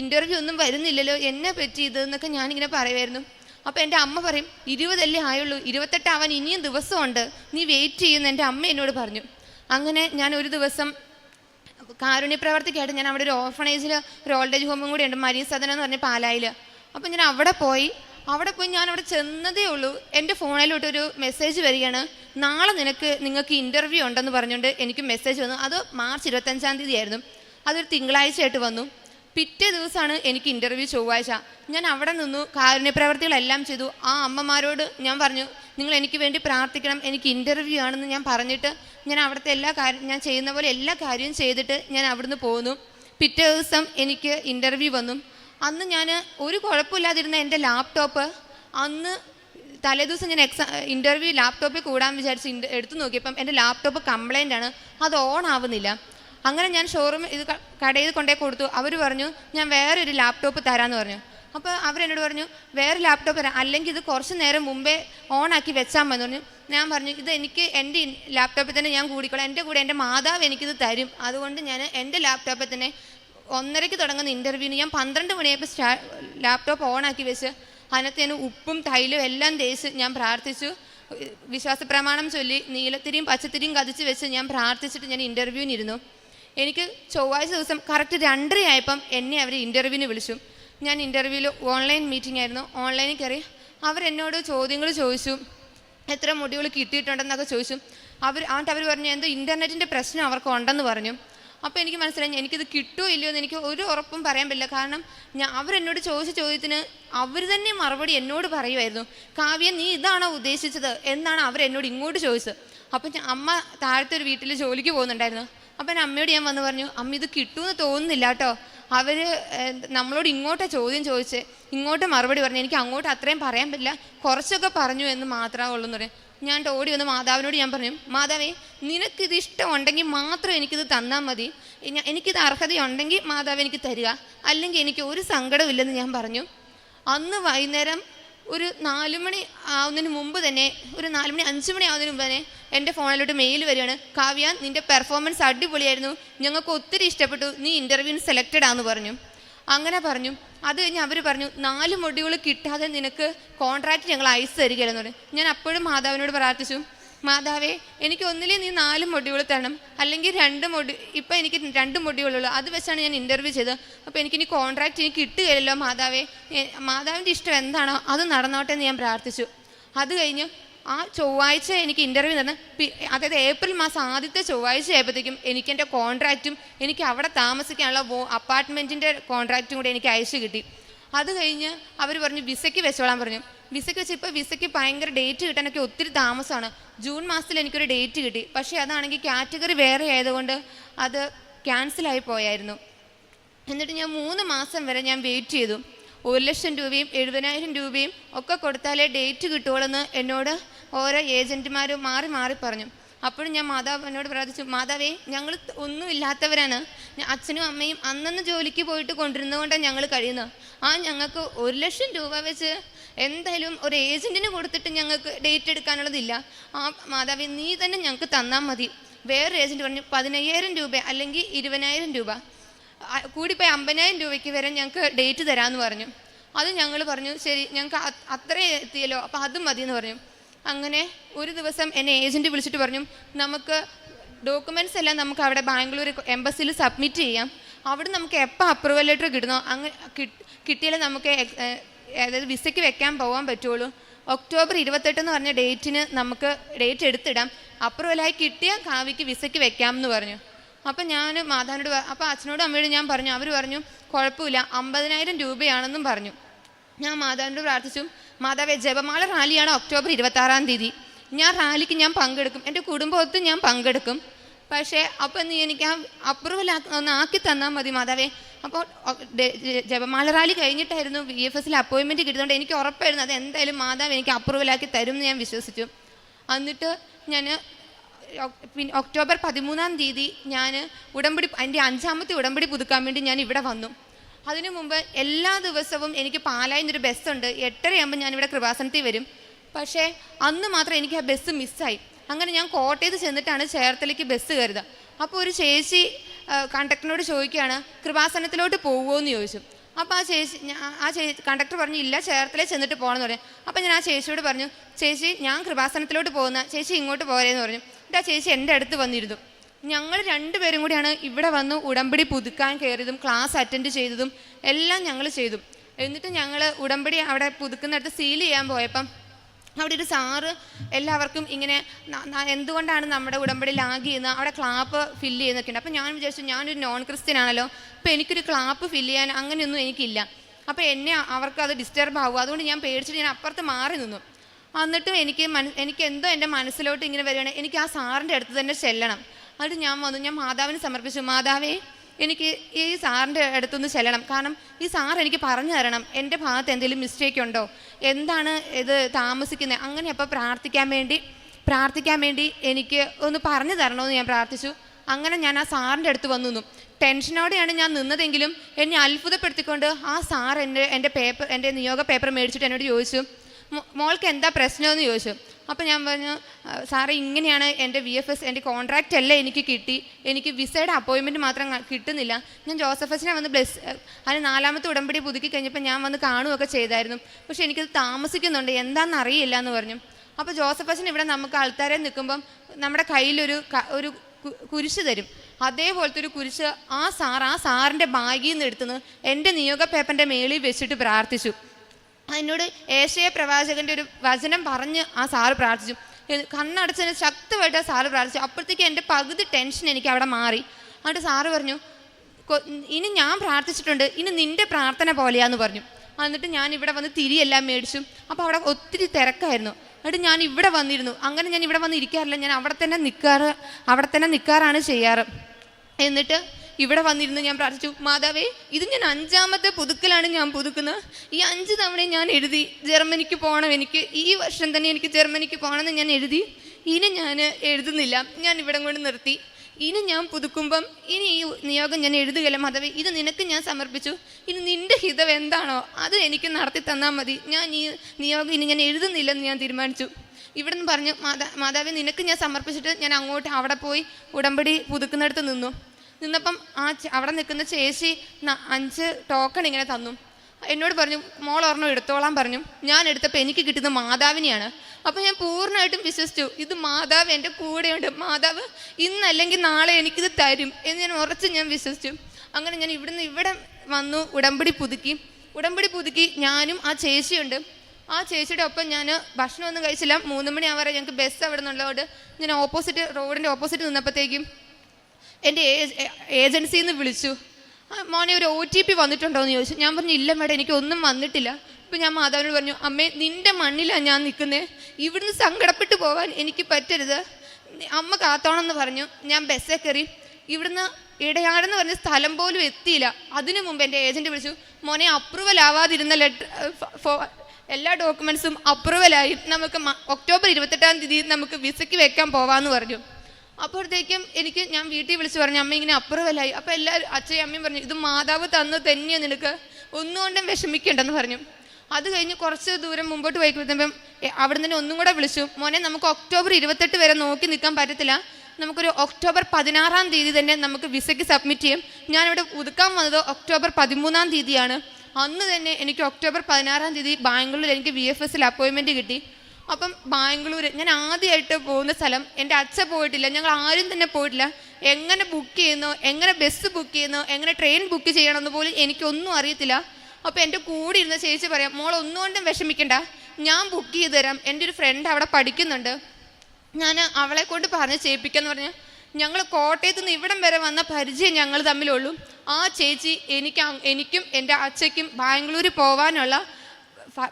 ഇന്റർവ്യൂ ഒന്നും വരുന്നില്ലല്ലോ. എന്നെ പറ്റി ഇതെന്നൊക്കെ ഞാനിങ്ങനെ പറയുമായിരുന്നു അപ്പോൾ എന്റെ അമ്മ പറയും ഇരുപതല്ലേ ആയുള്ളൂ ഇരുപത്തെട്ട് അവൻ ഇനിയും ദിവസമുണ്ട്. നീ വെയിറ്റ് ചെയ്യുന്ന. എന്റെ അമ്മ എന്നോട് പറഞ്ഞു. അങ്ങനെ ഞാൻ ഒരു ദിവസം കാരുണ്യപ്രവർത്തിക്കായിട്ട് ഞാൻ അവിടെ ഒരു ഓർഫണേജിൽ ഒരു ഓൾഡേജ് ഹോമും കൂടി ഉണ്ട് മരിയ സദനം എന്ന് പറഞ്ഞ പാലായിൽ അപ്പോൾ ഞാൻ അവിടെ പോയി. അവിടെ പോയി ഞാൻ അവിടെ ചെന്നതേ ഉള്ളൂ. എന്റെ ഫോണിലോട്ട് ഒരു മെസ്സേജ് വരികയാണ്. നാളെ നിനക്ക് നിങ്ങൾക്ക് ഇന്റർവ്യൂ ഉണ്ടെന്ന് പറഞ്ഞുകൊണ്ട് എനിക്ക് മെസ്സേജ് വന്നു. അത് മാർച്ച് ഇരുപത്തഞ്ചാം തീയതി ആയിരുന്നു. അതൊരു തിങ്കളാഴ്ചയായിട്ട് വന്നു. പിറ്റേ ദിവസമാണ് എനിക്ക് ഇന്റർവ്യൂ ചൊവ്വാഴ്ച. ഞാൻ അവിടെ നിന്നു കാരുണ്യ പ്രവർത്തികളെല്ലാം ചെയ്തു. ആ അമ്മമാരോട് ഞാൻ പറഞ്ഞു നിങ്ങൾ എനിക്ക് വേണ്ടി പ്രാർത്ഥിക്കണം. എനിക്ക് ഇന്റർവ്യൂ ആണെന്ന് ഞാൻ പറഞ്ഞിട്ട് ഞാൻ അവിടുത്തെ എല്ലാ കാര്യം ഞാൻ ചെയ്യുന്ന പോലെ എല്ലാ കാര്യവും ചെയ്തിട്ട് ഞാൻ അവിടുന്ന് പോന്നു. പിറ്റേ ദിവസം എനിക്ക് ഇന്റർവ്യൂ വന്നു. അന്ന് ഞാൻ ഒരു കുഴപ്പമില്ലാതിരുന്ന എന്റെ ലാപ്ടോപ്പ് അന്ന് തലേദിവസം ഞാൻ എക്സാം ഇന്റർവ്യൂ ലാപ്ടോപ്പിൽ കൂടാൻ വിചാരിച്ച് എടുത്തു നോക്കിയപ്പം എന്റെ ലാപ്ടോപ്പ് കംപ്ലൈന്റ് ആണ്. അത് ഓൺ ആവുന്നില്ല. അങ്ങനെ ഞാൻ ഷോറൂം ഇത് കടയിൽ കൊണ്ടേ കൊടുത്തു. അവർ പറഞ്ഞു ഞാൻ വേറെ ഒരു ലാപ്ടോപ്പ് തരാമെന്ന് പറഞ്ഞു അപ്പോൾ അവരെന്നോട് പറഞ്ഞു വേറെ ലാപ്ടോപ്പ് തരാം. അല്ലെങ്കിൽ ഇത് കുറച്ച് നേരം മുമ്പേ ഓണാക്കി വെച്ചാൽ മതി. പറഞ്ഞു. ഞാൻ പറഞ്ഞു ഇത് എനിക്ക് എന്റെ ലാപ്ടോപ്പിൽ തന്നെ ഞാൻ കൂടിക്കോളാം. എന്റെ കൂടെ എന്റെ മാതാവ് എനിക്കിത് തരും. അതുകൊണ്ട് ഞാൻ എന്റെ ലാപ്ടോപ്പിൽ തന്നെ ഒന്നരയ്ക്ക് തുടങ്ങുന്ന ഇന്റർവ്യൂവിന് ഞാൻ പന്ത്രണ്ട് മണിയായപ്പോൾ സ്റ്റാ ലാപ്ടോപ്പ് ഓണാക്കി വെച്ച് അതിനകത്ത് ഞാൻ ഉപ്പും തൈലും എല്ലാം തേച്ച് ഞാൻ പ്രാർത്ഥിച്ചു. വിശ്വാസ പ്രമാണം ചൊല്ലി നീലത്തിരിയും പച്ചത്തിരിയും കതിച്ച് വെച്ച് ഞാൻ പ്രാർത്ഥിച്ചിട്ട് ഞാൻ ഇന്റർവ്യൂവിന് ഇരുന്നു. എനിക്ക് ചൊവ്വാഴ്ച ദിവസം കറക്റ്റ് രണ്ടരയായപ്പം എന്നെ അവർ ഇന്റർവ്യൂവിന് വിളിച്ചു. ഞാൻ ഇന്റർവ്യൂവിൽ ഓൺലൈൻ മീറ്റിംഗ് ആയിരുന്നു. ഓൺലൈനിൽ കയറി അവരെന്നോട് ചോദ്യങ്ങൾ ചോദിച്ചു. എത്ര മുടികൾ കിട്ടിയിട്ടുണ്ടെന്നൊക്കെ ചോദിച്ചു. അവർ എന്നിട്ട് അവർ പറഞ്ഞു എന്തോ ഇന്റർനെറ്റിന്റെ പ്രശ്നം അവർക്ക് ഉണ്ടെന്ന് പറഞ്ഞു. അപ്പോൾ എനിക്ക് മനസ്സിലായി എനിക്കിത് കിട്ടുമോ ഇല്ലയോ എന്ന് എനിക്ക് ഒരു ഉറപ്പും പറയാൻ പറ്റില്ല. കാരണം ഞാൻ അവരെന്നോട് ചോദിച്ച ചോദ്യത്തിന് അവർ തന്നെ മറുപടി എന്നോട് പറയുമായിരുന്നു കാവ്യ നീ ഇതാണോ ഉദ്ദേശിച്ചത്? എന്നാണ് അവരെന്നോട് ഇങ്ങോട്ട് ചോദിച്ചത്. അപ്പം അമ്മ താഴത്തെ ഒരു വീട്ടിൽ ജോലിക്ക് പോകുന്നുണ്ടായിരുന്നു. അപ്പം ഞാൻ അമ്മയോട് ഞാൻ വന്ന് പറഞ്ഞു അമ്മ ഇത് കിട്ടുമെന്ന് തോന്നുന്നില്ല കേട്ടോ. അവർ നമ്മളോട് ഇങ്ങോട്ടാ ചോദ്യം ചോദിച്ച്. ഇങ്ങോട്ട് മറുപടി പറഞ്ഞു എനിക്ക് അങ്ങോട്ട് അത്രയും പറയാൻ പറ്റില്ല. കുറച്ചൊക്കെ പറഞ്ഞു എന്ന് മാത്രമേ ഉള്ളൂ എന്ന് പറയും. ഞാൻ ഓടി വന്ന് മാതാവിനോട് ഞാൻ പറഞ്ഞു മാതാവേ നിനക്കിത് ഇഷ്ടമുണ്ടെങ്കിൽ മാത്രം എനിക്കിത് തന്നാൽ മതി. എനിക്കിത് അർഹതയുണ്ടെങ്കിൽ മാതാവ് എനിക്ക് തരിക. അല്ലെങ്കിൽ എനിക്ക് ഒരു സങ്കടമില്ലെന്ന് ഞാൻ പറഞ്ഞു. അന്ന് വൈകുന്നേരം ഒരു നാല് മണി ആവുന്നതിന് മുമ്പ് തന്നെ ഒരു നാല് മണി മണി ആവുന്നതിന് മുമ്പ് തന്നെ എന്റെ ഫോണിലോട്ട് മെയിൽ വരികയാണ്. കാവ്യ നിന്റെ പെർഫോമൻസ് അടിപൊളിയായിരുന്നു. ഞങ്ങൾക്ക് ഒത്തിരി ഇഷ്ടപ്പെട്ടു. നീ ഇന്റർവ്യൂവിന് സെലക്റ്റഡ് ആണെന്ന് പറഞ്ഞു. അങ്ങനെ പറഞ്ഞു. അത് കഴിഞ്ഞ് അവർ പറഞ്ഞു നാല് മൊഡ്യൂൾ കിട്ടാതെ നിനക്ക് കോൺട്രാക്റ്റ് ഞങ്ങൾ അയച്ചു തരികയില്ലെന്ന് പറഞ്ഞു. ഞാൻ അപ്പോഴും മാതാവിനോട് പ്രാർത്ഥിച്ചു. മാതാവേ എനിക്ക് ഒന്നിലെ നീ നാല് മൊഡ്യൂൾ തരണം. അല്ലെങ്കിൽ രണ്ട് മൊഡ്യൂ ഇപ്പം എനിക്ക് രണ്ട് മൊഡ്യൂളുള്ളൂ. അത് വെച്ചാണ് ഞാൻ ഇന്റർവ്യൂ ചെയ്തത്. അപ്പോൾ എനിക്കിനി കോൺട്രാക്റ്റ് എനിക്ക് കിട്ടുകയില്ലല്ലോ മാതാവേ. മാതാവിന്റെ ഇഷ്ടം എന്താണോ അത് നടന്നോട്ടെ എന്ന് ഞാൻ പ്രാർത്ഥിച്ചു. അത് കഴിഞ്ഞ് ആ ചൊവ്വാഴ്ച എനിക്ക് ഇന്റർവ്യൂ തന്നെ. അതായത് ഏപ്രിൽ മാസം ആദ്യത്തെ ചൊവ്വാഴ്ച ആയപ്പോഴത്തേക്കും എനിക്ക് എന്റെ കോൺട്രാക്റ്റും എനിക്ക് അവിടെ താമസിക്കാനുള്ള അപ്പാർട്ട്മെന്റിന്റെ കോൺട്രാക്റ്റും കൂടി എനിക്ക് അയച്ചു കിട്ടി. അത് കഴിഞ്ഞ് അവർ പറഞ്ഞു വിസയ്ക്ക് വെച്ചോളാൻ പറഞ്ഞു. വിസയ്ക്ക് വെച്ച് ഇപ്പോൾ വിസയ്ക്ക് ഭയങ്കര ഡേറ്റ് കിട്ടാനൊക്കെ ഒത്തിരി താമസമാണ് ജൂൺ മാസത്തിൽ എനിക്കൊരു ഡേറ്റ് കിട്ടി. പക്ഷേ അതാണെങ്കിൽ കാറ്റഗറി വേറെ ആയതുകൊണ്ട് അത് ക്യാൻസലായി പോയായിരുന്നു. എന്നിട്ട് ഞാൻ മൂന്ന് മാസം വരെ ഞാൻ വെയിറ്റ് ചെയ്തു. ഒരു ലക്ഷം രൂപയും എഴുപതിനായിരം രൂപയും ഒക്കെ കൊടുത്താലേ ഡേറ്റ് കിട്ടുകയുള്ളെന്ന് എന്നോട് ഓരോ ഏജന്റുമാർ മാറി മാറി പറഞ്ഞു. അപ്പോഴും ഞാൻ മാതാവ് എന്നോട് പ്രാർത്ഥിച്ചു മാതാവേ ഞങ്ങൾ ഒന്നുമില്ലാത്തവരാണ്. അച്ഛനും അമ്മയും അന്നന്ന് ജോലിക്ക് പോയിട്ട് കൊണ്ടിരുന്നതുകൊണ്ടാണ് ഞങ്ങൾ കഴിയുന്നത്. ആ ഞങ്ങൾക്ക് ഒരു ലക്ഷം രൂപ വെച്ച് എന്തായാലും ഒരു ഏജന്റിന് കൊടുത്തിട്ട് ഞങ്ങൾക്ക് ഡേറ്റ് എടുക്കാനുള്ളതില്ല. ആ മാതാവേ നീ തന്നെ ഞങ്ങൾക്ക് തന്നാൽ മതി. വേറെ ഏജന്റ് പറഞ്ഞു പതിനയ്യായിരം രൂപ അല്ലെങ്കിൽ ഇരുപതിനായിരം രൂപ. കൂടിപ്പോയി അമ്പതിനായിരം രൂപയ്ക്ക് വരെ ഞങ്ങൾക്ക് ഡേറ്റ് തരാമെന്ന് പറഞ്ഞു. അത് ഞങ്ങൾ പറഞ്ഞു ശരി ഞങ്ങൾക്ക് അത്രേ എത്തിയല്ലോ അപ്പോൾ അത് മതി എന്ന് പറഞ്ഞു. അങ്ങനെ ഒരു ദിവസം എന്നെ ഏജന്റ് വിളിച്ചിട്ട് പറഞ്ഞു നമുക്ക് ഡോക്യുമെന്റ്സ് എല്ലാം നമുക്ക് അവിടെ ബാംഗ്ലൂർ എംബസിയിൽ സബ്മിറ്റ് ചെയ്യാം. അവിടെ നമുക്ക് എപ്പോൾ അപ്രൂവൽ ലെറ്റർ കിട്ടുന്നോ? അങ്ങനെ കിട്ടിയാലേ നമുക്ക് അതായത് വിസയ്ക്ക് വെക്കാൻ പോകാൻ പറ്റുള്ളൂ. ഒക്ടോബർ ഇരുപത്തെട്ട് എന്ന് പറഞ്ഞ ഡേറ്റിന് നമുക്ക് ഡേറ്റ് എടുത്തിടാം. അപ്രൂവലായി കിട്ടിയ കാവിക്ക് വിസയ്ക്ക് വെക്കാം എന്ന് പറഞ്ഞു. അപ്പം ഞാൻ മാതാവിനോട് അപ്പോൾ അപ്പം അച്ഛനോടും അമ്മയോടും ഞാൻ പറഞ്ഞു അവർ പറഞ്ഞു കുഴപ്പമില്ല അമ്പതിനായിരം രൂപയാണെന്നും പറഞ്ഞു. ഞാൻ മാതാവിനോട് പ്രാർത്ഥിച്ചു മാതാവെ ജപമാല റാലിയാണ് ഒക്ടോബർ ഇരുപത്തി ആറാം തീയതി. ഞാൻ റാലിക്ക് ഞാൻ പങ്കെടുക്കും. എന്റെ കുടുംബത്ത് ഞാൻ പങ്കെടുക്കും. പക്ഷേ അപ്പം നീ എനിക്ക് ആ അപ്രൂവൽ ഒന്ന് ആക്കി തന്നാൽ മതി മാതാവേ. അപ്പോൾ ജപമാല റാലി കഴിഞ്ഞിട്ടായിരുന്നു വി എഫ് എസിൽ അപ്പോയിൻമെന്റ് കിട്ടുന്നതുകൊണ്ട് എനിക്ക് ഉറപ്പായിരുന്നു. അത് എന്തായാലും മാതാവ് എനിക്ക് അപ്രൂവലാക്കി തരും എന്ന് ഞാൻ വിശ്വസിച്ചു. എന്നിട്ട് ഞാൻ പിന്നെ ഒക്ടോബർ പതിമൂന്നാം തീയതി ഞാൻ ഉടമ്പടി എന്റെ അഞ്ചാമത്തെ ഉടമ്പടി പുതുക്കാൻ വേണ്ടി ഞാൻ ഇവിടെ വന്നു. അതിനു മുമ്പ് എല്ലാ ദിവസവും എനിക്ക് പാലായിൽ ബസ്സുണ്ട് എട്ടരയാകുമ്പോൾ ഞാനിവിടെ കൃപാസനത്തിൽ വരും. പക്ഷേ അന്ന് മാത്രം എനിക്ക് ആ ബസ് മിസ്സായി അങ്ങനെ ഞാൻ കോട്ടയത്ത് ചെന്നിട്ടാണ് ചേർത്തലയ്ക്ക് ബസ് കയറുക അപ്പോൾ ഒരു ചേച്ചി കണ്ടക്ടറിനോട് ചോദിക്കുകയാണ് കൃപാസനത്തിലോട്ട് പോകുമോ എന്ന് ചോദിച്ചു. അപ്പോൾ ആ ചേച്ചി ആ ചേച്ചി കണ്ടക്ടർ പറഞ്ഞു ഇല്ല ചേർത്തലയിൽ ചെന്നിട്ട് പോകണമെന്ന് പറഞ്ഞു. അപ്പോൾ ഞാൻ ആ ചേച്ചിയോട് പറഞ്ഞു ചേച്ചി ഞാൻ കൃപാസനത്തിലോട്ട് പോകുന്ന ചേച്ചി ഇങ്ങോട്ട് പോരേന്ന് പറഞ്ഞു. എന്നിട്ട് ആ ചേച്ചി എന്റെ അടുത്ത് വന്നിരുന്നു. ഞങ്ങൾ രണ്ടുപേരും കൂടിയാണ് ഇവിടെ വന്ന് ഉടമ്പടി പുതുക്കാൻ കയറിയതും ക്ലാസ് അറ്റൻഡ് ചെയ്തതും എല്ലാം ഞങ്ങൾ ചെയ്തു. എന്നിട്ട് ഞങ്ങൾ ഉടമ്പടി അവിടെ പുതുക്കുന്നിടത്ത് സീൽ ചെയ്യാൻ പോയപ്പം അവിടെ ഒരു സാറ് എല്ലാവർക്കും ഇങ്ങനെ എന്തുകൊണ്ടാണ് നമ്മുടെ ഉടമ്പടി ലാഗ് ചെയ്യുന്നത്? അവിടെ ക്ലാപ്പ് ഫില്ല് ചെയ്യുന്നൊക്കെ ഉണ്ട്. അപ്പം ഞാൻ വിചാരിച്ചു ഞാനൊരു നോൺ ക്രിസ്ത്യൻ ആണല്ലോ. അപ്പോൾ എനിക്കൊരു ക്ലാപ്പ് ഫില്ല് ചെയ്യാൻ അങ്ങനെയൊന്നും എനിക്കില്ല. അപ്പോൾ എന്നെ അവർക്ക് അത് ഡിസ്റ്റർബ് ആകും അതുകൊണ്ട് ഞാൻ പേടിച്ചിട്ട് ഞാൻ അപ്പുറത്ത് മാറി നിന്നു. എന്നിട്ടും എനിക്ക് മന എനിക്ക് എന്തോ എന്റെ മനസ്സിലോട്ട് ഇങ്ങനെ വരികയാണ്. എനിക്ക് ആ സാറിന്റെ അടുത്ത് തന്നെ ചെല്ലണം. എന്നിട്ട് ഞാൻ വന്നു ഞാൻ മാതാവിന് സമർപ്പിച്ചു. മാതാവേ എനിക്ക് ഈ സാറിന്റെ അടുത്തുനിന്ന് ചെല്ലണം. കാരണം ഈ സാർ എനിക്ക് പറഞ്ഞു തരണം. എന്റെ ഭാഗത്ത് എന്തെങ്കിലും മിസ്റ്റേക്ക് ഉണ്ടോ? എന്താണ് ഇത് താമസിക്കുന്നത് അങ്ങനെ അപ്പോൾ പ്രാർത്ഥിക്കാൻ വേണ്ടി പ്രാർത്ഥിക്കാൻ വേണ്ടി എനിക്ക് ഒന്ന് പറഞ്ഞു തരണമെന്ന് ഞാൻ പ്രാർത്ഥിച്ചു. അങ്ങനെ ഞാൻ ആ സാറിന്റെ അടുത്ത് വന്നു നിന്നു. ടെൻഷനോടെയാണ് ഞാൻ നിന്നതെങ്കിലും എന്നെ അത്ഭുതപ്പെടുത്തിക്കൊണ്ട് ആ സാർ എന്റെ എന്റെ പേപ്പർ എന്റെ നിയോഗ പേപ്പർ മേടിച്ചിട്ട് എന്നോട് ചോദിച്ചു "മോ- മോൾക്ക് എന്താ പ്രശ്നമെന്ന് ചോദിച്ചു. അപ്പോൾ ഞാൻ പറഞ്ഞു സാറ് ഇങ്ങനെയാണ് എന്റെ വി എഫ് എസ് എന്റെ കോൺട്രാക്റ്റ് അല്ല എനിക്ക് കിട്ടി. എനിക്ക് വിസയുടെ അപ്പോയിൻമെന്റ് മാത്രം കിട്ടുന്നില്ല. ഞാൻ ജോസഫസിനെ വന്ന് ബ്ലസ് അതിന് നാലാമത്തെ ഉടമ്പടി പുതുക്കി കഴിഞ്ഞപ്പോൾ ഞാൻ വന്ന് കാണുകയൊക്കെ ചെയ്തായിരുന്നു. പക്ഷേ എനിക്കത് താമസിക്കുന്നുണ്ട്. എന്താണെന്ന് അറിയില്ല എന്ന് പറഞ്ഞു. അപ്പോൾ ജോസഫസിന് ഇവിടെ നമുക്ക് ആൾക്കാരെ നിൽക്കുമ്പം നമ്മുടെ കയ്യിലൊരു ഒരു കുരിശ് തരും. അതേപോലത്തെ ഒരു കുരിശ് ആ സാർ ആ സാറിന്റെ ബാഗിൽ നിന്ന് എടുത്തുനിന്ന് എന്റെ നിയോഗ പേപ്പറിന്റെ മേളിൽ വെച്ചിട്ട് പ്രാർത്ഥിച്ചു. എന്നോട് ഏഷ്യ പ്രവാചകന്റെ ഒരു വചനം പറഞ്ഞ് ആ സാറ് പ്രാർത്ഥിച്ചു. കണ്ണടച്ചതിന് ശക്തമായിട്ട് ആ സാറ് പ്രാർത്ഥിച്ചു. അപ്പോഴത്തേക്ക് എന്റെ പകുതി ടെൻഷൻ എനിക്ക് അവിടെ മാറി. എന്നിട്ട് സാറ് പറഞ്ഞു ഇനി ഞാൻ പ്രാർത്ഥിച്ചിട്ടുണ്ട്. ഇനി നിന്റെ പ്രാർത്ഥന പോലെയാന്ന് പറഞ്ഞു. എന്നിട്ട് ഞാൻ ഇവിടെ വന്ന് തിരിയെല്ലാം മേടിച്ചു. അപ്പോൾ അവിടെ ഒത്തിരി തിരക്കായിരുന്നു. എന്നിട്ട് ഞാൻ ഇവിടെ വന്നിരുന്നു. അങ്ങനെ ഞാൻ ഇവിടെ വന്ന് ഇരിക്കാറില്ല. ഞാൻ അവിടെ തന്നെ നിൽക്കാറ് അവിടെ തന്നെ നിൽക്കാറാണ് ചെയ്യാറ്. എന്നിട്ട് ഇവിടെ വന്നിരുന്ന് ഞാൻ പ്രാർത്ഥിച്ചു മാതാവേ ഇത് ഞാൻ അഞ്ചാമത്തെ പുതുക്കലാണ് ഞാൻ പുതുക്കുന്നത്. ഈ അഞ്ച് തവണ ഞാൻ എഴുതി ജർമ്മനിക്ക് പോകണം. എനിക്ക് ഈ വർഷം തന്നെ എനിക്ക് ജർമ്മനിക്ക് പോകണമെന്ന് ഞാൻ എഴുതി. ഇനി ഞാൻ എഴുതുന്നില്ല. ഞാൻ ഇവിടെ കൊണ്ട് നിർത്തി. ഇനി ഞാൻ പുതുക്കുമ്പം ഇനി ഈ നിയോഗം ഞാൻ എഴുതുകയില്ല. മാതാവേ ഇത് നിനക്ക് ഞാൻ സമർപ്പിച്ചു. ഇനി നിന്റെ ഹിതം എന്താണോ അത് എനിക്ക് നടത്തി തന്നാൽ മതി. ഞാൻ ഈ നിയോഗം ഇനി ഞാൻ എഴുതുന്നില്ലെന്ന് ഞാൻ തീരുമാനിച്ചു. ഇവിടെ നിന്ന് പറഞ്ഞു മാതാ മാതാവേ നിനക്ക് ഞാൻ സമർപ്പിച്ചിട്ട് ഞാൻ അങ്ങോട്ട് അവിടെ പോയി ഉടമ്പടി പുതുക്കുന്നിടത്ത് നിന്നു. നിന്നപ്പം ആ അവിടെ നിൽക്കുന്ന ചേച്ചി അഞ്ച് ടോക്കൺ ഇങ്ങനെ തന്നു. എന്നോട് പറഞ്ഞു മോൾ ഒരെണ്ണം എടുത്തോളാൻ പറഞ്ഞു. ഞാൻ എടുത്തപ്പോൾ എനിക്ക് കിട്ടുന്ന മാതാവിനെയാണ്. അപ്പം ഞാൻ പൂർണമായിട്ടും വിശ്വസിച്ചു. ഇത് മാതാവ് എന്റെ കൂടെയുണ്ട്. മാതാവ് ഇന്നല്ലെങ്കിൽ നാളെ എനിക്കിത് തരും. എന്ന് ഞാൻ ഉറച്ച് ഞാൻ വിശ്വസിച്ചു. അങ്ങനെ ഞാൻ ഇവിടുന്ന് ഇവിടെ വന്നു ഉടമ്പടി പുതുക്കി. ഉടമ്പടി പുതുക്കി ഞാനും ആ ചേച്ചിയുണ്ട്. ആ ചേച്ചിയുടെ ഒപ്പം ഞാൻ ഭക്ഷണമൊന്നും കഴിച്ചില്ല. മൂന്ന് മണി ആവാറെ ഞങ്ങൾക്ക് ബസ് അവിടെ നിന്നുള്ളതുകൊണ്ട് ഞാൻ ഓപ്പോസിറ്റ് റോഡിന്റെ ഓപ്പോസിറ്റ് നിന്നപ്പോഴത്തേക്കും എന്റെ ഏജൻസിയിൽ നിന്ന് വിളിച്ചു. "ആ, മോനെ ഒരു ഒ ടി പി വന്നിട്ടുണ്ടോ എന്ന് ചോദിച്ചു. ഞാൻ പറഞ്ഞു ഇല്ല മേഡം എനിക്ക് ഒന്നും വന്നിട്ടില്ല. ഇപ്പം ഞാൻ മാതാവിനോട് പറഞ്ഞു അമ്മേ നിന്റെ മണ്ണിലാണ് ഞാൻ നിൽക്കുന്നത് ഇവിടുന്ന് സങ്കടപ്പെട്ടു പോകാൻ എനിക്ക് പറ്റരുത്. അമ്മ കാത്തോണം എന്ന് പറഞ്ഞു. ഞാൻ ബസ്സിൽ കയറി ഇവിടുന്ന് ഇടയാടെന്ന് പറഞ്ഞ സ്ഥലം പോലും എത്തിയില്ല. അതിനു മുമ്പ് എന്റെ ഏജന്റ് വിളിച്ചു മോനെ അപ്രൂവൽ ആവാതിരുന്ന ലെറ്റർ എല്ലാ ഡോക്യുമെൻസും അപ്രൂവലായി നമുക്ക് ഒക്ടോബർ ഇരുപത്തെട്ടാം തീയതി നമുക്ക് വിസയ്ക്ക് വെക്കാൻ പോവാമെന്ന് പറഞ്ഞു. അപ്പോഴത്തേക്കും എനിക്ക് ഞാൻ വീട്ടിൽ വിളിച്ചു പറഞ്ഞു അമ്മ ഇങ്ങനെ അപ്രൂവലായി അപ്പോൾ എല്ലാവരും അച്ഛയും അമ്മയും പറഞ്ഞു ഇത് മാതാവ് തന്നു തന്നെയാണ് നിനക്ക് ഒന്നുകൊണ്ടും വിഷമിക്കണ്ടെന്ന് പറഞ്ഞു. അത് കഴിഞ്ഞ് കുറച്ച് ദൂരം മുമ്പോട്ട് പോയി കഴിയുമ്പം അവിടെ നിന്ന് ഒന്നും കൂടെ വിളിച്ചു. മോനെ നമുക്ക് ഒക്ടോബർ ഇരുപത്തെട്ട് വരെ നോക്കി നിൽക്കാൻ പറ്റത്തില്ല. നമുക്കൊരു ഒക്ടോബർ പതിനാറാം തീയതി തന്നെ നമുക്ക് വിസയ്ക്ക് സബ്മിറ്റ് ചെയ്യും. ഞാനിവിടെ പുതുക്കാൻ വന്നത് ഒക്ടോബർ പതിമൂന്നാം തീയതിയാണ്. അന്ന് തന്നെ എനിക്ക് ഒക്ടോബർ പതിനാറാം തീയതി ബാംഗ്ലൂരിൽ എനിക്ക് വി എഫ് എസിൽ അപ്പോയിൻമെന്റ് കിട്ടി. അപ്പം ബാംഗ്ലൂർ ഞാൻ ആദ്യമായിട്ട് പോകുന്ന സ്ഥലം എന്റെ അച്ഛൻ പോയിട്ടില്ല ഞങ്ങൾ ആരും തന്നെ പോയിട്ടില്ല. എങ്ങനെ ബുക്ക് ചെയ്യുന്നു എങ്ങനെ ബസ് ബുക്ക് ചെയ്യുന്നു എങ്ങനെ ട്രെയിൻ ബുക്ക് ചെയ്യണമെന്ന് പോലും എനിക്കൊന്നും അറിയത്തില്ല. അപ്പോൾ എന്റെ കൂടെ ഇരുന്ന ചേച്ചി പറയാം മോൾ ഒന്നുകൊണ്ടും വിഷമിക്കണ്ട ഞാൻ ബുക്ക് ചെയ്ത് തരാം എന്റെ ഒരു ഫ്രണ്ട് അവിടെ പഠിക്കുന്നുണ്ട്. ഞാൻ അവളെ കൊണ്ട് പറഞ്ഞ് ചെയ്യിപ്പിക്കാന്ന് പറഞ്ഞു ഞങ്ങൾ കോട്ടയത്ത് നിന്ന് ഇവിടം വരെ വന്ന പരിചയം ഞങ്ങൾ തമ്മിലുള്ളൂ. ആ ചേച്ചി എനിക്ക് എനിക്കും എന്റെ അച്ഛയ്ക്കും ബാംഗ്ലൂർ പോകാനുള്ള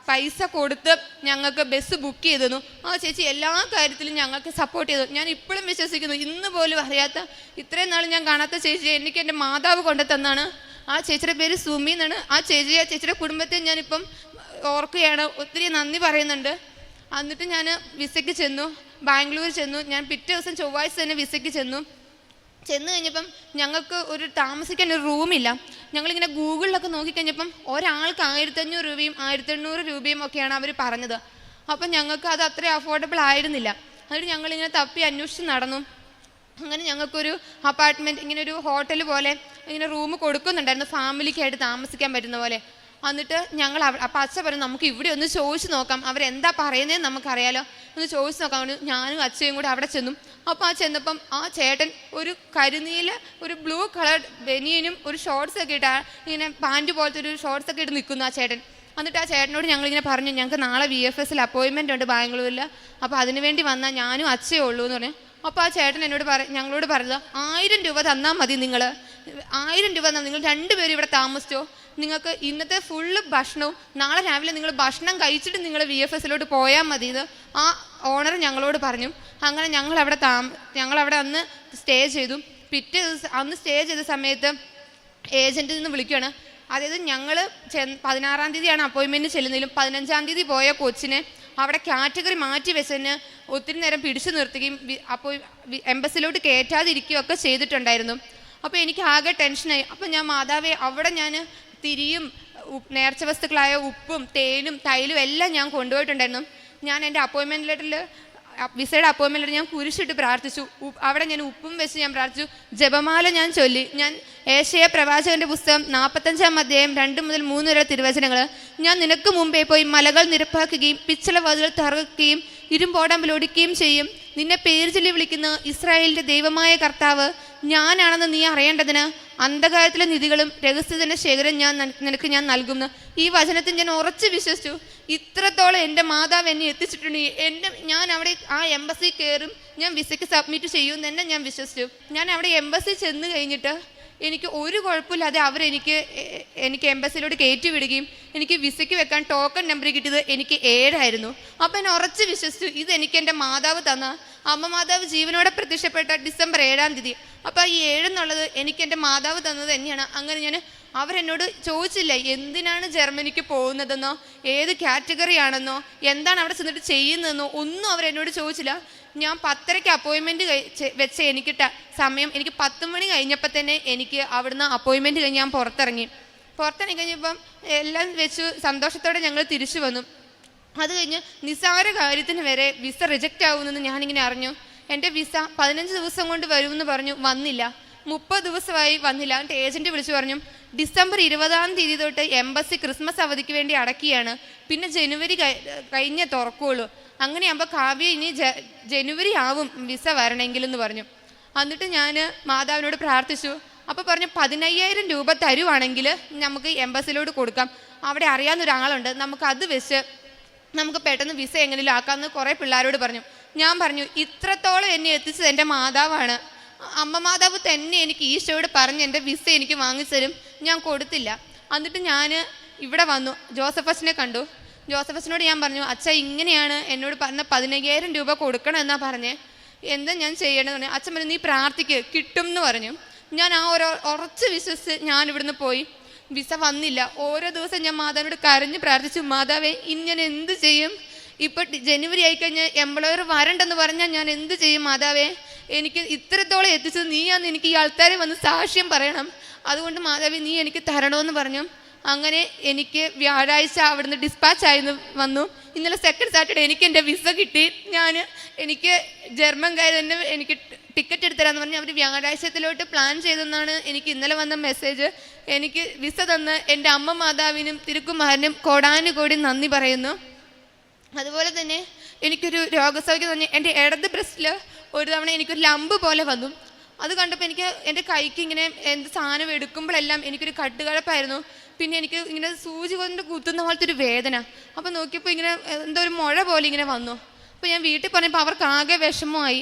പൈസ കൊടുത്ത് ഞങ്ങൾക്ക് ബസ് ബുക്ക് ചെയ്തിരുന്നു. ആ ചേച്ചി എല്ലാ കാര്യത്തിലും ഞങ്ങൾക്ക് സപ്പോർട്ട് ചെയ്തു. ഞാൻ ഇപ്പോഴും വിശ്വസിക്കുന്നു. ഇന്ന് പോലും അറിയാത്ത ഇത്രയും നാൾ ഞാൻ കാണാത്ത ചേച്ചി എനിക്ക് എന്റെ മാതാവ് കൊണ്ടു തന്നാണ്. ആ ചേച്ചിയുടെ പേര് സുമി എന്നാണ്. ആ ചേച്ചി ആ ചേച്ചിയുടെ കുടുംബത്തെ ഞാനിപ്പം ഓർക്കുകയാണ്. ഒത്തിരി നന്ദി പറയുന്നുണ്ട്. എന്നിട്ട് ഞാൻ വിസയ്ക്ക് ചെന്നു. ബാംഗ്ലൂർ ചെന്നു. ഞാൻ പിറ്റേ ദിവസം ചൊവ്വാഴ്ച തന്നെ വിസയ്ക്ക് ചെന്നു. ചെന്ന് കഴിഞ്ഞപ്പം ഞങ്ങൾക്ക് ഒരു താമസിക്കാൻ ഒരു റൂമില്ല. ഞങ്ങളിങ്ങനെ ഗൂഗിളിലൊക്കെ നോക്കിക്കഴിഞ്ഞപ്പം ഒരാൾക്ക് ആയിരത്തഞ്ഞൂറ് രൂപയും ആയിരത്തെണ്ണൂറ് രൂപയും ഒക്കെയാണ് അവർ പറഞ്ഞത്. അപ്പം ഞങ്ങൾക്ക് അത് അത്ര അഫോർഡബിൾ ആയിരുന്നില്ല. എന്നിട്ട് ഞങ്ങളിങ്ങനെ തപ്പി അന്വേഷിച്ച് നടന്നു. അങ്ങനെ ഞങ്ങൾക്കൊരു അപ്പാർട്ട്മെന്റ് ഇങ്ങനെ ഒരു ഹോട്ടൽ പോലെ ഇങ്ങനെ റൂം കൊടുക്കുന്നുണ്ടായിരുന്നു. ഫാമിലിക്കായിട്ട് താമസിക്കാൻ പറ്റുന്ന പോലെ. എന്നിട്ട് ഞങ്ങൾ അപ്പം അച്ഛ പറഞ്ഞു നമുക്ക് ഇവിടെ ഒന്ന് ചോദിച്ചു നോക്കാം. അവരെന്താ പറയുന്നതെന്ന് നമുക്കറിയാലോ. ഒന്ന് ചോദിച്ചു നോക്കാം. പറഞ്ഞു ഞാനും അച്ഛയും കൂടെ അവിടെ ചെന്നു. അപ്പോൾ ആ ചെന്നപ്പം ആ ചേട്ടൻ ഒരു കരിനീല ഒരു ബ്ലൂ കളർ ബനിയനും ഒരു ഷോർട്സ് ഒക്കെ ഇട്ട് ഇങ്ങനെ പാന്റ് പോലത്തെ ഒരു ഷോർട്സ് ഒക്കെ ഇട്ട് നിൽക്കുന്നു ആ ചേട്ടൻ. എന്നിട്ട് ആ ചേട്ടനോട് ഞങ്ങളിങ്ങനെ പറഞ്ഞു ഞങ്ങൾക്ക് നാളെ വി എഫ് എസിൽ അപ്പോയിൻമെന്റ് ഉണ്ട് ബാംഗ്ലൂരിൽ അപ്പോൾ അതിന് വേണ്ടി വന്നാൽ ഞാനും അച്ഛയേ ഉള്ളൂ എന്ന് പറഞ്ഞു. അപ്പോൾ ആ ചേട്ടൻ എന്നോട് പറ ഞങ്ങളോട് പറഞ്ഞത് ആയിരം രൂപ തന്നാൽ മതി നിങ്ങൾ ആയിരം രൂപ തന്നാൽ നിങ്ങൾ രണ്ടുപേരും ഇവിടെ താമസിച്ചോ. നിങ്ങൾക്ക് ഇന്നത്തെ ഫുള്ള് ഭക്ഷണവും നാളെ രാവിലെ നിങ്ങൾ ഭക്ഷണം കഴിച്ചിട്ട് നിങ്ങൾ വി എഫ് എസിലോട്ട് പോയാൽ മതി ഇത് ആ ഓണർ ഞങ്ങളോട് പറഞ്ഞു. അങ്ങനെ ഞങ്ങൾ അവിടെ താമ ഞങ്ങൾ അവിടെ അന്ന് സ്റ്റേ ചെയ്തു. പിറ്റേ ദിവസം അന്ന് സ്റ്റേ ചെയ്ത സമയത്ത് ഏജന്റിൽ നിന്ന് വിളിക്കുകയാണ് അതായത് ഞങ്ങൾ ചെ പതിനാറാം തീയതിയാണ് അപ്പോയിൻമെന്റ് ചെല്ലുന്നതിലും പതിനഞ്ചാം തീയതി പോയ കൊച്ചിനെ അവിടെ കാറ്റഗറി മാറ്റി വെച്ചതിന് ഒത്തിരി നേരം പിടിച്ചു നിർത്തുകയും അപ്പോ അപ്പോൾ എംബസിലോട്ട് കയറ്റാതിരിക്കുകയൊക്കെ ചെയ്തിട്ടുണ്ടായിരുന്നു. അപ്പോൾ എനിക്ക് ആകെ ടെൻഷനായി അപ്പോൾ ഞാൻ മാതാവെ അവിടെ ഞാൻ തിരിയും നേർച്ച വസ്തുക്കളായ ഉപ്പും തേനും തൈലും എല്ലാം ഞാൻ കൊണ്ടുപോയിട്ടുണ്ടായിരുന്നു. ഞാൻ എന്റെ അപ്പോയിൻമെന്റ് ലെറ്ററിൽ വിസയുടെ അപ്പോയിൻമെന്റ് ഞാൻ കുരിശിട്ട് പ്രാർത്ഥിച്ചു. അവിടെ ഞാൻ ഉപ്പും വെച്ച് ഞാൻ പ്രാർത്ഥിച്ചു. ജപമാല ഞാൻ ചൊല്ലി. ഞാൻ ഏഷ്യ പ്രവാചകന്റെ പുസ്തകം നാൽപ്പത്തഞ്ചാം അധ്യായം രണ്ട് മുതൽ മൂന്ന് വരെ തിരുവചനങ്ങൾ ഞാൻ നിനക്ക് മുമ്പേ പോയി മലകൾ നിരപ്പാക്കുകയും പിച്ചള വാതിൽ തറക്കുകയും ഇരുമ്പോടമ്പിൽ ഒടിക്കുകയും ചെയ്യും. നിന്നെ പേര് ചൊല്ലി വിളിക്കുന്ന ഇസ്രായേലിന്റെ ദൈവമായ കർത്താവ് ഞാനാണെന്ന് നീ അറിയേണ്ടതിന്? അന്ധകാരത്തിലെ നിധികളും രഹസ്യത്തിന്റെ ശേഖരം ഞാൻ നിനക്ക് ഞാൻ നൽകുന്നു. ഈ വചനത്തിൽ ഞാൻ ഉറച്ച് വിശ്വസിച്ചു. ഇത്രത്തോളം എന്റെ മാതാവ് എന്നെ എത്തിച്ചിട്ടുണ്ട്. എന്റെ ഞാൻ അവിടെ ആ എംബസി കയറും. ഞാൻ വിസയ്ക്ക് സബ്മിറ്റ് ചെയ്യും തന്നെ ഞാൻ വിശ്വസിച്ചു. ഞാൻ അവിടെ എംബസി ചെന്ന് കഴിഞ്ഞിട്ട് എനിക്ക് ഒരു കുഴപ്പമില്ലാതെ അവരെനിക്ക് എനിക്ക് എംബസിയിലോട്ട് കയറ്റി വിടുകയും എനിക്ക് വിസയ്ക്ക് വെക്കാൻ ടോക്കൺ നമ്പർ കിട്ടിയത് എനിക്ക് ഏഴായിരുന്നു. അപ്പം ഞാൻ ഉറച്ച് വിശ്വസിച്ചു ഇത് എനിക്ക് എന്റെ മാതാവ് തന്ന അമ്മ മാതാവ് ജീവനോടെ പ്രത്യക്ഷപ്പെട്ട ഡിസംബർ ഏഴാം തീയതി. അപ്പോൾ ഈ ഏഴെന്നുള്ളത് എനിക്ക് എന്റെ മാതാവ് തന്നത് തന്നെയാണ്. അങ്ങനെ ഞാൻ അവരെന്നോട് ചോദിച്ചില്ല എന്തിനാണ് ജർമ്മനിക്ക് പോകുന്നതെന്നോ ഏത് കാറ്റഗറി ആണെന്നോ എന്താണ് അവിടെ ചെന്നിട്ട് ചെയ്യുന്നതെന്നോ ഒന്നും അവരെന്നോട് ചോദിച്ചില്ല. ഞാൻ പത്തരയ്ക്ക് അപ്പോയിൻമെന്റ് വെച്ച എനിക്കിട്ട സമയം എനിക്ക് പത്ത് മണി കഴിഞ്ഞപ്പോൾ തന്നെ എനിക്ക് അവിടുന്ന് അപ്പോയിൻമെന്റ് കഴിഞ്ഞ് ഞാൻ പുറത്തിറങ്ങി. പുറത്തിറങ്ങി കഴിഞ്ഞപ്പം എല്ലാം വെച്ച് സന്തോഷത്തോടെ ഞങ്ങൾ തിരിച്ചു വന്നു. അത് കഴിഞ്ഞ് നിസ്സാര കാര്യത്തിന് വരെ വിസ റിജക്റ്റ് ആവുമെന്ന് ഞാനിങ്ങനെ അറിഞ്ഞു. എന്റെ വിസ പതിനഞ്ച് ദിവസം കൊണ്ട് വരുമെന്ന് പറഞ്ഞു വന്നില്ല. മുപ്പത് ദിവസമായി വന്നില്ല. എന്നിട്ട് ഏജന്റ് വിളിച്ചു പറഞ്ഞു ഡിസംബർ ഇരുപതാം തീയതി തൊട്ട് എംബസി ക്രിസ്മസ് അവധിക്ക് വേണ്ടി അടക്കിയാണ്. പിന്നെ ജനുവരി കഴിഞ്ഞ തുറക്കുള്ളൂ. അങ്ങനെയാകുമ്പോൾ കാവ്യ ഇനി ജനുവരി ആവും വിസ വരണമെങ്കിലെന്ന് പറഞ്ഞു. എന്നിട്ട് ഞാൻ മാതാവിനോട് പ്രാർത്ഥിച്ചു. അപ്പോൾ പറഞ്ഞു പതിനയ്യായിരം രൂപ തരുവാണെങ്കിൽ നമുക്ക് എംബസിലോട് കൊടുക്കാം. അവിടെ അറിയാവുന്ന ഒരാളുണ്ട്. നമുക്ക് അത് വെച്ച് നമുക്ക് പെട്ടെന്ന് വിസ എങ്ങനെയും ആക്കാമെന്ന് കുറേ പിള്ളേരോട് പറഞ്ഞു. ഞാൻ പറഞ്ഞു ഇത്രത്തോളം എന്നെ എത്തിച്ചത് എന്റെ മാതാവാണ്. അമ്മ മാതാവ് തന്നെ എനിക്ക് ഈശോയോട് പറഞ്ഞ് എന്റെ വിസ എനിക്ക് വാങ്ങിത്തരും ഞാൻ കൊടുത്തില്ല. എന്നിട്ട് ഞാൻ ഇവിടെ വന്നു. ജോസഫസിനെ കണ്ടു. ജോസഫസിനോട് ഞാൻ പറഞ്ഞു അച്ഛ ഇങ്ങനെയാണ് എന്നോട് പറഞ്ഞ പതിനയ്യായിരം രൂപ കൊടുക്കണം എന്നാ പറഞ്ഞേ. എന്താ ഞാൻ ചെയ്യണമെന്ന് പറഞ്ഞു അച്ഛൻ പറഞ്ഞു നീ പ്രാർത്ഥിക്ക് കിട്ടും എന്ന് പറഞ്ഞു. ഞാൻ ആ ഒരു ഉറച്ച് വിശ്വസിച്ച് ഞാൻ ഇവിടുന്ന് പോയി. വിസ വന്നില്ല. ഓരോ ദിവസം ഞാൻ മാതാവിനോട് കരഞ്ഞ് പ്രാർത്ഥിച്ചു മാതാവേ ഇനി ഞാൻ എന്ത് ചെയ്യും? ഇപ്പൊ ജനുവരി ആയിക്കഴിഞ്ഞാൽ എംപ്ലോയർ വരണ്ടെന്ന് പറഞ്ഞാൽ ഞാൻ എന്ത് ചെയ്യും മാതാവേ? എനിക്ക് ഇത്രത്തോളം എത്തിച്ചത് നീയാന്ന് എനിക്ക് ഈ ആൾക്കാരെ വന്ന് സാക്ഷ്യം പറയണം. അതുകൊണ്ട് മാതാവേ നീ എനിക്ക് തരണമെന്ന് പറഞ്ഞു. അങ്ങനെ എനിക്ക് വ്യാഴാഴ്ച അവിടുന്ന് ഡിസ്പാച്ച് ആയി വന്നു. ഇന്നലെ സെക്കൻഡ് സാറ്റർഡേ എനിക്ക് എന്റെ വിസ കിട്ടി. ഞാൻ എനിക്ക് ജർമ്മൻകാർ തന്നെ എനിക്ക് ടിക്കറ്റ് എടുത്തരാന്ന് പറഞ്ഞ് അവർ വ്യാഴാഴ്ചത്തിലോട്ട് പ്ലാൻ ചെയ്തെന്നാണ് എനിക്ക് ഇന്നലെ വന്ന മെസ്സേജ് എനിക്ക് വിസ തന്ന് എന്റെ അമ്മ മാതാവിനും തിരുക്കുമാരനും കോടാനുകോടി നന്ദി പറയുന്നു. അതുപോലെ തന്നെ എനിക്കൊരു രോഗസൗഖ്യം തന്നെ എന്റെ ഇടത് ബ്രസ്റ്റിൽ ഒരു തവണ എനിക്കൊരു ലമ്പ് പോലെ വന്നു. അത് കണ്ടപ്പോൾ എനിക്ക് എന്റെ കൈക്ക് ഇങ്ങനെ എന്ത് സാധനം എടുക്കുമ്പോഴെല്ലാം എനിക്കൊരു കട്ടുകഴപ്പായിരുന്നു. പിന്നെ എനിക്ക് ഇങ്ങനെ സൂചി കൊണ്ട് കുത്തുന്ന പോലത്തെ ഒരു വേദന. അപ്പോൾ നോക്കിയപ്പോൾ ഇങ്ങനെ എന്തോ ഒരു മുഴ പോലെ ഇങ്ങനെ വന്നു. അപ്പോൾ ഞാൻ വീട്ടിൽ പറഞ്ഞപ്പോൾ അവർക്ക് ആകെ വിഷമമായി.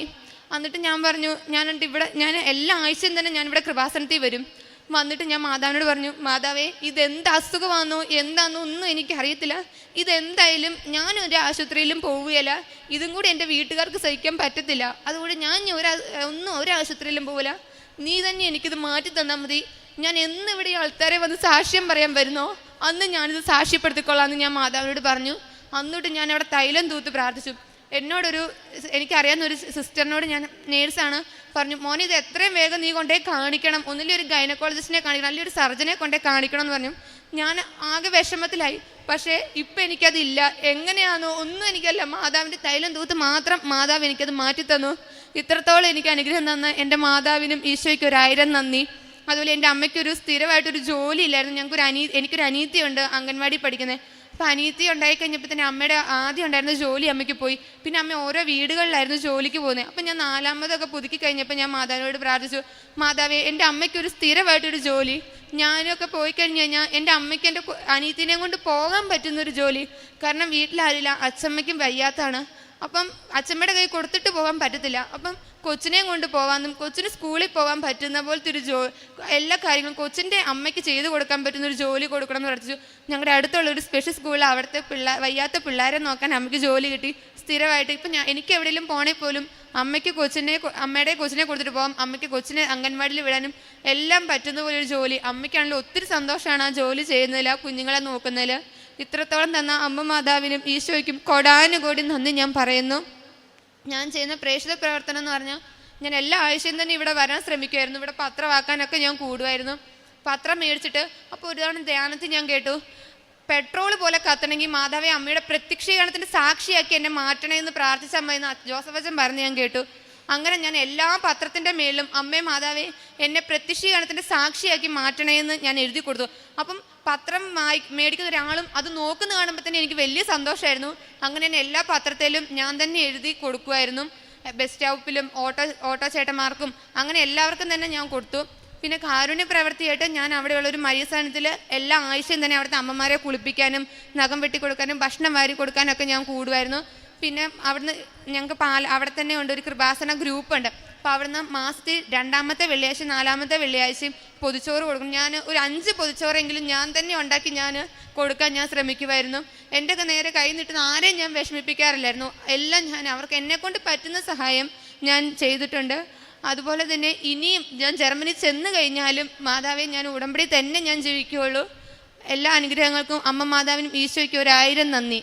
എന്നിട്ട് ഞാൻ പറഞ്ഞു ഞാൻ എന്നിട്ട് ഇവിടെ ഞാൻ എല്ലാ ആഴ്ചയും തന്നെ ഞാൻ ഇവിടെ കൃപാസനത്തിൽ വരും. വന്നിട്ട് ഞാൻ മാതാവിനോട് പറഞ്ഞു മാതാവേ ഇതെന്ത് അസുഖമാണോ എന്താണെന്നോ ഒന്നും എനിക്കറിയത്തില്ല. ഇതെന്തായാലും ഞാൻ ഒരു ആശുപത്രിയിലും പോവുകയില്ല. ഇതും കൂടി എന്റെ വീട്ടുകാർക്ക് സഹിക്കാൻ പറ്റത്തില്ല. അതുകൊണ്ട് ഞാൻ ഒരു ഒന്നും ഒരു ആശുപത്രിയിലും പോവില്ല. നീ തന്നെ എനിക്കിത് മാറ്റി തന്നാൽ മതി. ഞാൻ എന്നിവിടെ ഈ ആൾക്കാരെ വന്ന് സാക്ഷ്യം പറയാൻ വരുന്നോ? അന്ന് ഞാനിത് സാക്ഷ്യപ്പെടുത്തിക്കൊള്ളാമെന്ന് ഞാൻ മാതാവിനോട് പറഞ്ഞു. അന്നിട്ട് ഞാൻ അവിടെ തൈലം തൂത്ത് പ്രാർത്ഥിച്ചു. എന്നോടൊരു എനിക്കറിയാവുന്ന ഒരു സിസ്റ്ററിനോട് ഞാൻ നേഴ്സാണ് പറഞ്ഞു മോനെ ഇത് എത്രയും വേഗം നീ കൊണ്ടേ കാണിക്കണം. ഒന്നിലെ ഒരു ഗൈനക്കോളജിസ്റ്റിനെ കാണിക്കണം അല്ലെങ്കിൽ ഒരു സർജനെ കൊണ്ടേ കാണിക്കണം എന്ന് പറഞ്ഞു. ഞാൻ ആകെ വിഷമത്തിലായി. പക്ഷേ ഇപ്പം എനിക്കതില്ല. എങ്ങനെയാണോ ഒന്നും എനിക്കല്ല. മാതാവിന്റെ തൈലം തൂത്ത് മാത്രം മാതാവ് എനിക്കത് മാറ്റിത്തന്നു. ഇത്രത്തോളം എനിക്ക് അനുഗ്രഹം തന്ന എന്റെ മാതാവിനും ഈശോയ്ക്ക് ഒരായിരം നന്ദി. അതുപോലെ എന്റെ അമ്മയ്ക്കൊരു സ്ഥിരമായിട്ടൊരു ജോലി ഇല്ലായിരുന്നു. ഞങ്ങൾക്കൊരു അനീ എനിക്കൊരു അനീതിയുണ്ട് അംഗൻവാടി പഠിക്കുന്നത് അപ്പോൾ അനിയത്തി ഉണ്ടായി കഴിഞ്ഞപ്പോൾ തന്നെ അമ്മയുടെ ആദ്യം ഉണ്ടായിരുന്ന ജോലി അമ്മയ്ക്ക് പോയി. പിന്നെ അമ്മ ഓരോ വീടുകളിലായിരുന്നു ജോലിക്ക് പോകുന്നത് അപ്പം ഞാൻ നാലാമതൊക്കെ പുതുക്കി കഴിഞ്ഞപ്പോൾ ഞാൻ മാതാവിനോട് പ്രാർത്ഥിച്ചു. മാതാവേ എന്റെ അമ്മയ്ക്കൊരു സ്ഥിരമായിട്ടൊരു ജോലി. ഞാനൊക്കെ പോയി കഴിഞ്ഞു കഴിഞ്ഞാൽ എന്റെ അമ്മയ്ക്ക് എന്റെ അനിയത്തിനെയും കൊണ്ട് പോകാൻ പറ്റുന്നൊരു ജോലി. കാരണം വീട്ടിലാരില്ല അച്ഛമ്മയ്ക്കും വയ്യാത്താണ് അപ്പം അച്ഛമ്മയുടെ കൈ കൊടുത്തിട്ട് പോകാൻ പറ്റത്തില്ല. അപ്പം കൊച്ചിനെയും കൊണ്ട് പോകാമെന്നും കൊച്ചിന് സ്കൂളിൽ പോകാൻ പറ്റുന്ന പോലത്തെ ഒരു ജോ എല്ലാ കാര്യങ്ങളും കൊച്ചിന്റെ അമ്മയ്ക്ക് ചെയ്തു കൊടുക്കാൻ പറ്റുന്ന ഒരു ജോലി കൊടുക്കണം എന്ന് പറഞ്ഞു ഞങ്ങളുടെ അടുത്തുള്ള ഒരു സ്പെഷ്യൽ സ്കൂളിൽ അവിടുത്തെ പിള്ളേർ വയ്യാത്ത പിള്ളേരെ നോക്കാൻ അമ്മയ്ക്ക് ജോലി കിട്ടി. സ്ഥിരമായിട്ട് ഇപ്പം ഞാൻ എനിക്ക് എവിടെയെങ്കിലും പോണേ പോലും അമ്മയ്ക്ക് കൊച്ചിനെ അമ്മയുടെ കൊച്ചിനെ കൊടുത്തിട്ട് പോകാം അമ്മയ്ക്ക് കൊച്ചിനെ അംഗൻവാടിയിൽ വിടാനും എല്ലാം പറ്റുന്ന പോലെ ഒരു ജോലി. അമ്മയ്ക്കാണെങ്കിലും ഒത്തിരി സന്തോഷമാണ് ആ ജോലി ചെയ്യുന്നതിൽ ആ കുഞ്ഞുങ്ങളെ നോക്കുന്നതിൽ. ഇത്രത്തോളം തന്ന അമ്മ മാതാവിനും ഈശോയ്ക്കും കൊടാനുകൂടി നന്ദി ഞാൻ പറയുന്നു. ഞാൻ ചെയ്യുന്ന പ്രേക്ഷിത പ്രവർത്തനം എന്ന് പറഞ്ഞാൽ ഞാൻ എല്ലാ ആഴ്ചയും തന്നെ ഇവിടെ വരാൻ ശ്രമിക്കുമായിരുന്നു ഇവിടെ പത്രമാക്കാനൊക്കെ ഞാൻ കൂടുമായിരുന്നു പത്രം മേടിച്ചിട്ട് അപ്പോൾ ഒരു തവണ ധ്യാനത്തിൽ ഞാൻ കേട്ടു പെട്രോൾ പോലെ കത്തണമെങ്കിൽ മാതാവെ അമ്മയുടെ പ്രത്യക്ഷീകരണത്തിന്റെ സാക്ഷിയാക്കി എന്നെ മാറ്റണേ എന്ന് പ്രാർത്ഥിച്ച അമ്മ എന്ന് ജോസഫ് അച്ഛൻ പറഞ്ഞ് ഞാൻ കേട്ടു. അങ്ങനെ ഞാൻ എല്ലാ പത്രത്തിന്റെ മേളിലും അമ്മേ മാതാവേ എന്നെ പ്രത്യക്ഷീകരണത്തിന്റെ സാക്ഷിയാക്കി മാറ്റണേ എന്ന് ഞാൻ എഴുതി കൊടുത്തു. അപ്പം പത്രം വായി മേടിക്കുന്ന ഒരാളും അത് നോക്കുന്ന കാണുമ്പോൾ തന്നെ എനിക്ക് വലിയ സന്തോഷമായിരുന്നു അങ്ങനെ തന്നെ എല്ലാ പത്രത്തിലും ഞാൻ തന്നെ എഴുതി കൊടുക്കുമായിരുന്നു ബസ് സ്റ്റോപ്പിലും ഓട്ടോ ഓട്ടോ ചേട്ടന്മാർക്കും അങ്ങനെ എല്ലാവർക്കും തന്നെ ഞാൻ കൊടുത്തു. പിന്നെ കാരുണ്യ പ്രവൃത്തിയായിട്ട് ഞാൻ അവിടെയുള്ള ഒരു മര്യസ്ഥാനത്തിൽ എല്ലാ ആഴ്ചയും തന്നെ അവിടുത്തെ അമ്മമാരെ കുളിപ്പിക്കാനും നഖം വെട്ടി കൊടുക്കാനും ഭക്ഷണം വാരി കൊടുക്കാനൊക്കെ ഞാൻ കൂടുമായിരുന്നു പിന്നെ അവിടുന്ന് ഞങ്ങൾക്ക് പാല അവിടെ തന്നെ ഉണ്ട് ഒരു കൃപാസന ഗ്രൂപ്പ് ഉണ്ട് അപ്പോൾ അവിടുന്ന് മാസത്തിൽ രണ്ടാമത്തെ വെള്ളിയാഴ്ച നാലാമത്തെ വെള്ളിയാഴ്ചയും പൊതിച്ചോറ് കൊടുക്കും. ഞാൻ ഒരു അഞ്ച് പൊതിച്ചോറെങ്കിലും ഞാൻ തന്നെ ഉണ്ടാക്കി ഞാൻ കൊടുക്കാൻ ഞാൻ ശ്രമിക്കുമായിരുന്നു എന്റെ ഒക്കെ നേരെ കൈ നീട്ടുന്ന ആരെയും ഞാൻ വിഷമിപ്പിക്കാറില്ലായിരുന്നു. എല്ലാം ഞാൻ അവർക്ക് എന്നെ കൊണ്ട് പറ്റുന്ന സഹായം ഞാൻ ചെയ്തിട്ടുണ്ട്. അതുപോലെ തന്നെ ഇനിയും ഞാൻ ജർമ്മനി ചെന്ന് കഴിഞ്ഞാലും മാതാവെ ഞാൻ ഉടമ്പടി തന്നെ ഞാൻ ജീവിക്കുകയുള്ളൂ. എല്ലാ അനുഗ്രഹങ്ങൾക്കും അമ്മ മാതാവിനും ഈശോയ്ക്കും ഒരായിരം നന്ദി.